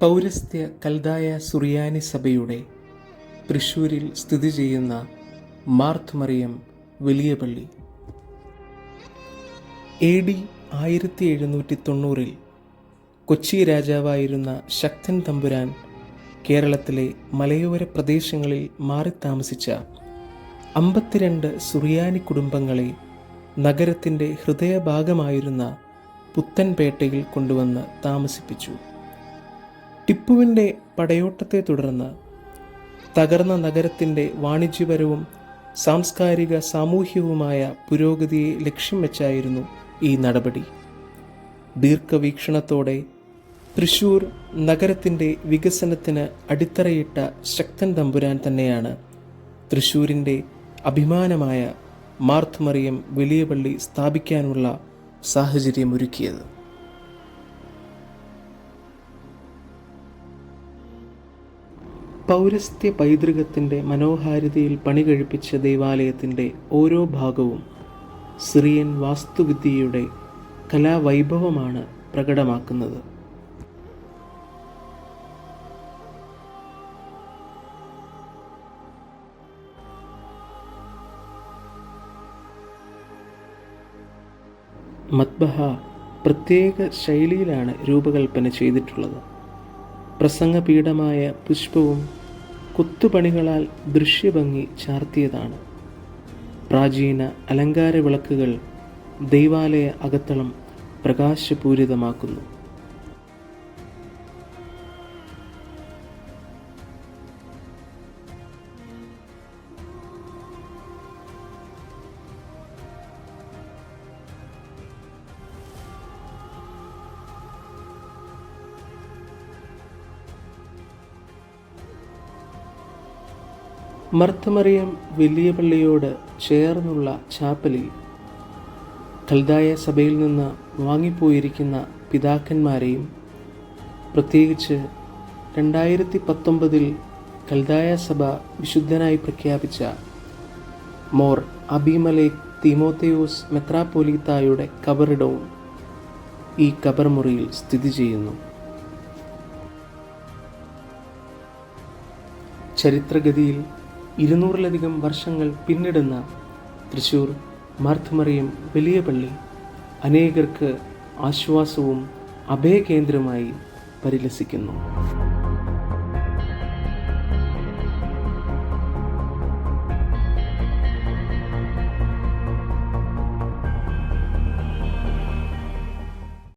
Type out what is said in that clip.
പൗരസ്ത്യ കൽദായ സുറിയാനി സഭയുടെ തൃശൂരിൽ സ്ഥിതി ചെയ്യുന്ന മാർത്ത് മറിയം വലിയ പള്ളി. എ ഡി ആയിരത്തി എഴുന്നൂറ്റി തൊണ്ണൂറിൽ കൊച്ചി രാജാവായിരുന്ന ശക്തൻ തമ്പുരാൻ കേരളത്തിലെ മലയോര പ്രദേശങ്ങളിൽ മാറി താമസിച്ച അമ്പത്തിരണ്ട് സുറിയാനി കുടുംബങ്ങളെ നഗരത്തിന്റെ ഹൃദയഭാഗമായിരുന്ന പുത്തൻപേട്ടയിൽ കൊണ്ടുവന്ന് താമസിപ്പിച്ചു. ടിപ്പുവിന്റെ പടയോട്ടത്തെ തുടർന്ന് തകർന്ന നഗരത്തിന്റെ വാണിജ്യപരവും സാംസ്കാരിക സാമൂഹ്യവുമായ പുരോഗതിയെ ലക്ഷ്യം വെച്ചായിരുന്നു ഈ നടപടി. ദീർഘവീക്ഷണത്തോടെ തൃശൂർ നഗരത്തിന്റെ വികസനത്തിന് അടിത്തറയിട്ട ശക്തൻ തമ്പുരാൻ തന്നെയാണ് തൃശൂരിന്റെ അഭിമാനമായ മാർത്തുമറിയം വലിയ പള്ളി സ്ഥാപിക്കാനുള്ള സാഹചര്യമൊരുക്കിയത്. പൗരസ്ത്യ പൈതൃകത്തിന്റെ മനോഹാരിതയിൽ പണി പണികഴിപ്പിച്ച ദേവാലയത്തിന്റെ ഓരോ ഭാഗവും സിറിയൻ വാസ്തുവിദ്യയുടെ കലാവൈഭവമാണ് പ്രകടമാക്കുന്നത്. മത്ബഹ പ്രത്യേക ശൈലിയിലാണ് രൂപകൽപ്പന ചെയ്തിട്ടുള്ളത്. പ്രസംഗപീഠമായ പുഷ്പവും കൊത്തുപണികളാൽ ദൃശ്യഭംഗി ചാർത്തിയതാണ്. പ്രാചീന അലങ്കാര വിളക്കുകൾ ദൈവാലയ അകത്തളം പ്രകാശപൂരിതമാക്കുന്നു. മർത്തമറിയം വലിയ പള്ളിയോട് ചേർന്നുള്ള ചാപ്പലിൽ കൽദായ സഭയിൽ നിന്ന് വാങ്ങിപ്പോയിരിക്കുന്ന പിതാക്കന്മാരെയും പ്രത്യേകിച്ച് രണ്ടായിരത്തി പത്തൊമ്പതിൽ കൽദായ സഭ വിശുദ്ധനായി പ്രഖ്യാപിച്ച മോർ അബിമലെ തിമോത്തയോസ് മെത്രാപ്പോലീത്തായുടെ കബറിടവും ഈ കബർമുറിയിൽ സ്ഥിതി ചെയ്യുന്നു. ചരിത്രഗതിയിൽ ഇരുന്നൂറിലധികം വർഷങ്ങൾ പിന്നിടുന്ന തൃശൂർ മാർത്തുമറിയം വലിയ പള്ളി അനേകർക്ക് ആശ്വാസവും അഭയകേന്ദ്രമായി പരിലസിക്കുന്നു.